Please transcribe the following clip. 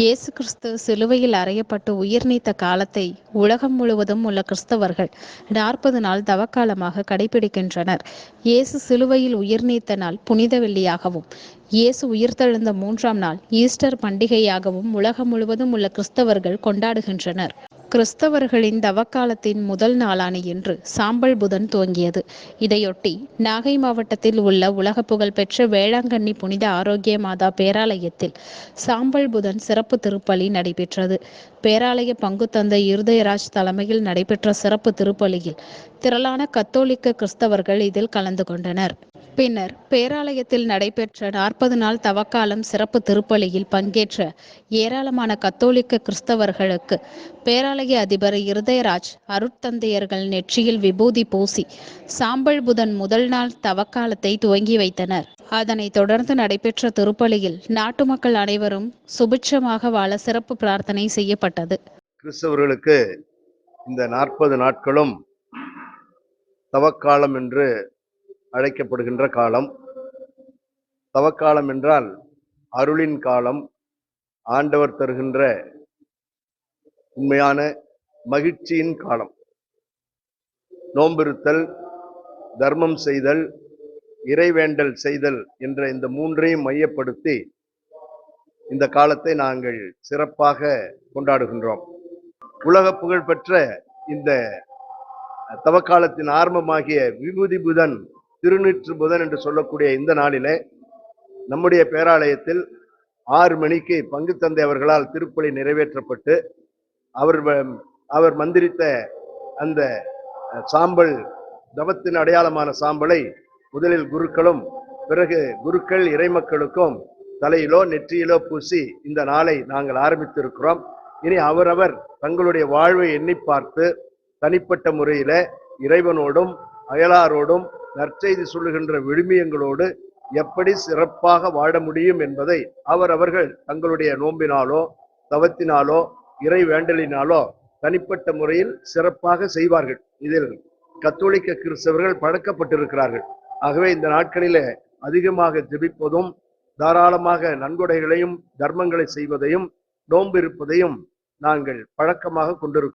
இயேசு கிறிஸ்து சிலுவையில் அறையப்பட்டு உயிர் நீத்த காலத்தை உலகம் முழுவதும் உள்ள கிறிஸ்தவர்கள் நாற்பது நாள் தவக்காலமாக கடைபிடிக்கின்றனர். இயேசு சிலுவையில் உயிர் நீத்த நாள் புனித வெள்ளியாகவும் இயேசு உயிர்த்தெழுந்த மூன்றாம் நாள் ஈஸ்டர் பண்டிகையாகவும் உலகம் முழுவதும் உள்ள கிறிஸ்தவர்கள் கொண்டாடுகின்றனர். கிறிஸ்தவர்களின் தவக்காலத்தின் முதல் நாளான இன்று சாம்பல் புதன் துவங்கியது. இதையொட்டி நாகை மாவட்டத்தில் உள்ள உலக புகழ்பெற்ற வேளாங்கண்ணி புனித ஆரோக்கிய மாதா பேராலயத்தில் சாம்பல் புதன் சிறப்பு திருப்பலி நடைபெற்றது. பேராலய பங்கு தந்தை இருதயராஜ் தலைமையில் நடைபெற்ற சிறப்பு திருப்பலியில் திரளான கத்தோலிக்க கிறிஸ்தவர்கள் இதில் கலந்து கொண்டனர். பின்னர் பேராலயத்தில் நடைபெற்ற நாற்பது நாள் தவக்காலம் சிறப்பு திருப்பலியில் பங்கேற்ற ஏராளமான கத்தோலிக்க கிறிஸ்தவர்களுக்கு பேராலய அதிபர் இருதயராஜ் அருட்தந்தையர்கள் நெற்றியில் விபூதி பூசி சாம்பல் புதன் முதல் நாள் தவக்காலத்தை துவங்கி வைத்தனர். அதனைத் தொடர்ந்து நடைபெற்ற திருப்பலியில் நாட்டு மக்கள் அனைவரும் சுபிட்சமாக வாழ சிறப்பு பிரார்த்தனை செய்யப்பட்டது. கிறிஸ்தவர்களுக்கு இந்த நாற்பது நாட்களும் தவக்காலம் என்று அழைக்கப்படுகின்ற காலம். தவக்காலம் என்றால் அருளின் காலம் ஆண்டவர் தருகின்ற உண்மையான மகிழ்ச்சியின் காலம். நோம்பிருத்தல் தர்மம் செய்தல் இறைவேண்டல் செய்தல் என்ற இந்த மூன்றையும் மையப்படுத்தி இந்த காலத்தை நாங்கள் சிறப்பாக கொண்டாடுகின்றோம். உலக புகழ்பெற்ற இந்த தவக்காலத்தின் ஆரம்பமாகிய விபூதி புதன் திருநீற்று புதன் என்று சொல்லக்கூடிய இந்த நாளிலே நம்முடைய பேராலயத்தில் ஆறு மணிக்கு பங்கு தந்தை அவர்களால் திருப்பலி நிறைவேற்றப்பட்டு அவர் வ- அவர் மந்திரித்த அந்த சாம்பல் தவத்தின் அடையாளமான சாம்பலை முதலில் குருக்களும் பிறகு குருக்கள் இறைமக்களுக்கும் தலையிலோ நெற்றியிலோ பூசி இந்த நாளை நாங்கள் ஆரம்பித்திருக்கிறோம். இனி அவரவர் தங்களுடைய வாழ்வை எண்ணி பார்த்து தனிப்பட்ட முறையில் இறைவனோடும் அயலாரோடும் நற்செய்தி சொல்லுகின்ற விழுமியங்களோடு எப்படி சிறப்பாக வாழ முடியும் என்பதை அவரவர்கள் தங்களுடைய நோம்பினாலோ தவத்தினாலோ இறை வேண்டலினாலோ தனிப்பட்ட முறையில் சிறப்பாக செய்வார்கள். இதில் கத்தோலிக்க கிறிஸ்தவர்கள் பழக்கப்பட்டிருக்கிறார்கள். ஆகவே இந்த நாட்களிலே அதிகமாக ஜெபிப்பதும் தாராளமாக நன்கொடைகளையும் தர்மங்களை செய்வதையும் நோன்பு இருப்பதையும் நாங்கள் பழக்கமாக கொண்டிருக்கிறோம்.